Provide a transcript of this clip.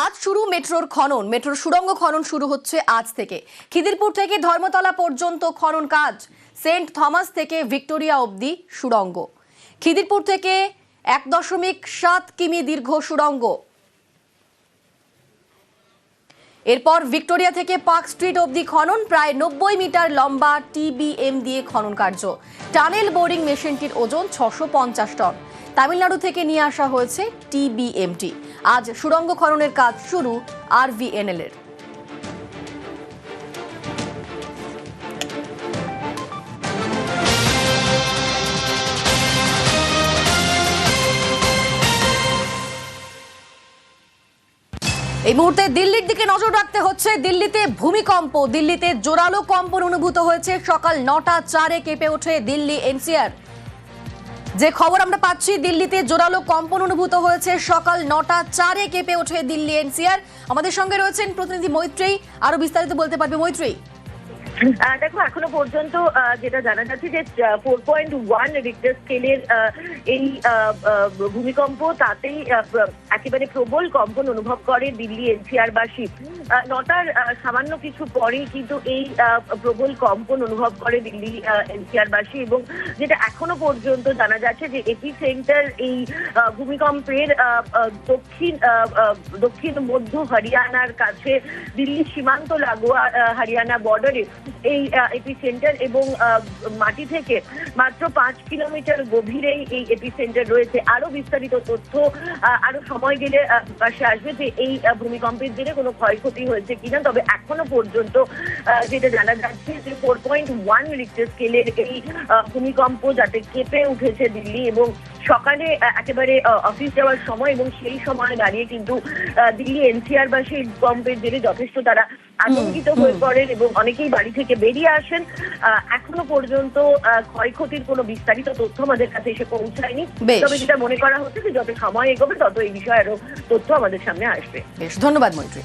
আজ শুরু মেট্রোর খনন। মেট্রোর সুড়ঙ্গ খনন শুরু হচ্ছে আজ থেকে। খিদিরপুর থেকে ধর্মতলা পর্যন্ত খনন কাজ। সেন্ট থমাস থেকে ভিক্টোরিয়া অবধি সুড়ঙ্গ। খিদিরপুর থেকে এক দশমিক সাত কিমি দীর্ঘ সুড়ঙ্গ। এরপর ভিক্টোরিয়া থেকে পার্ক স্ট্রিট অবধি খনন। প্রায় নব্বই মিটার লম্বা টিবিএম দিয়ে খনন কার্য। টানেল বোরিং মেশিনটির ওজন ছশো পঞ্চাশ টন। তামিলনাড়ু থেকে নিয়ে আসা হয়েছে টিবিএমটি। আজ সুড়ঙ্গ খননের কাজ শুরু আরভিএনএল এর এই মুহূর্তে দিল্লির দিকে নজর রাখতে হচ্ছে। দিল্লিতে ভূমিকম্প, দিল্লিতে জোরালো কম্পন অনুভূত হয়েছে। সকাল নটা চারে কেঁপে ওঠে দিল্লি এনসিআর। যে খবর আমরা পাচ্ছি, দিল্লিতে জোরালো কম্পন অনুভূত হয়েছে। সকাল নটা চারে কেঁপে ওঠে দিল্লি এনসিআর। আমাদের সঙ্গে রয়েছেন প্রতিনিধি মৈত্রী আরও বিস্তারিত বলতে পারবে মৈত্রী দেখো এখনও পর্যন্ত যেটা জানা যাচ্ছে যে ফোর পয়েন্ট ওয়ান রিক্টার স্কেলের এই ভূমিকম্প তাতেই একেবারে প্রবল কম্পন অনুভব করে দিল্লি এনসিআর বাসী। আহ, নটার সামান্য কিছু পরেই কিন্তু এই প্রবল কম্পন অনুভব করে দিল্লি এনসিআর বাসী এবং যেটা এখনও পর্যন্ত জানা যাচ্ছে যে এপি সেন্টার এই ভূমিকম্পের দক্ষিণ দক্ষিণ মধ্য হরিয়ানার কাছে দিল্লি সীমান্ত লাগোয়া হরিয়ানা বর্ডারে এই এপি সেন্টার এবং মাটি থেকে মাত্র পাঁচ কিলোমিটার গভীরেই এই এপি সেন্টার রয়েছে। আরও বিস্তারিত তথ্য আরও সময় গেলে প্রকাশ্যে আসবে যে এই ভূমিকম্পের দিনে কোনো ক্ষয়ক্ষতি হয়েছে কিনা। তবে এখনও পর্যন্ত যেটা জানা যাচ্ছে যে ফোর পয়েন্ট ওয়ান রিক্টার স্কেলের এই ভূমিকম্প যাতে কেঁপে উঠেছে দিল্লি এবং সকালে একেবারে অফিস যাওয়ার সময় এবং সেই সময় দাঁড়িয়ে কিন্তু দিল্লি এনসিআর বা সেই ভূকম্পের জেরে যথেষ্ট তারা আতঙ্কিত হয়ে পড়েন এবং অনেকেই বাড়ি থেকে বেরিয়ে আসেন। আহ, এখনও পর্যন্ত আহ, ক্ষয়ক্ষতির কোনো বিস্তারিত তথ্য আমাদের কাছে এসে পৌঁছায়নি। তবে যেটা মনে করা হচ্ছে যে যত সময় এগোবে তত এই বিষয়ে আরও তথ্য আমাদের সামনে আসবে। বেশ ধন্যবাদ মৈত্রী।